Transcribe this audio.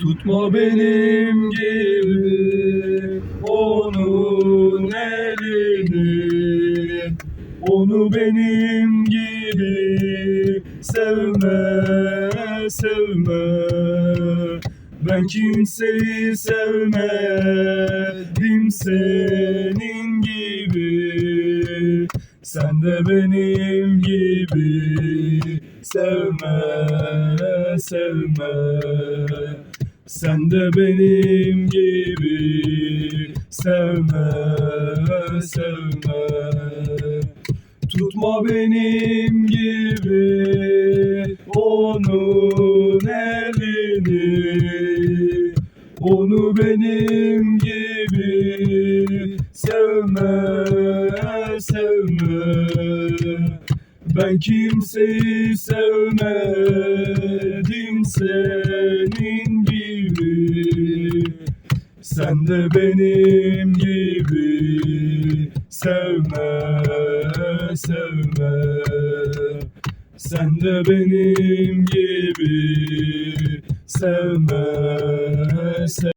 Tutma benim gibi onun elini. Onu benim gibi sevme sevme. Ben kimseyi sevmedim senin gibi. Sen de benim gibi sevme sevme sen de benim gibi sevme sevme. Tutma benim gibi onun elini. Onu benim gibi sevme sevme. Ben kimseyi sevmedim senin Sen de benim gibi sevme sevme. Sen de benim gibi sevme sevme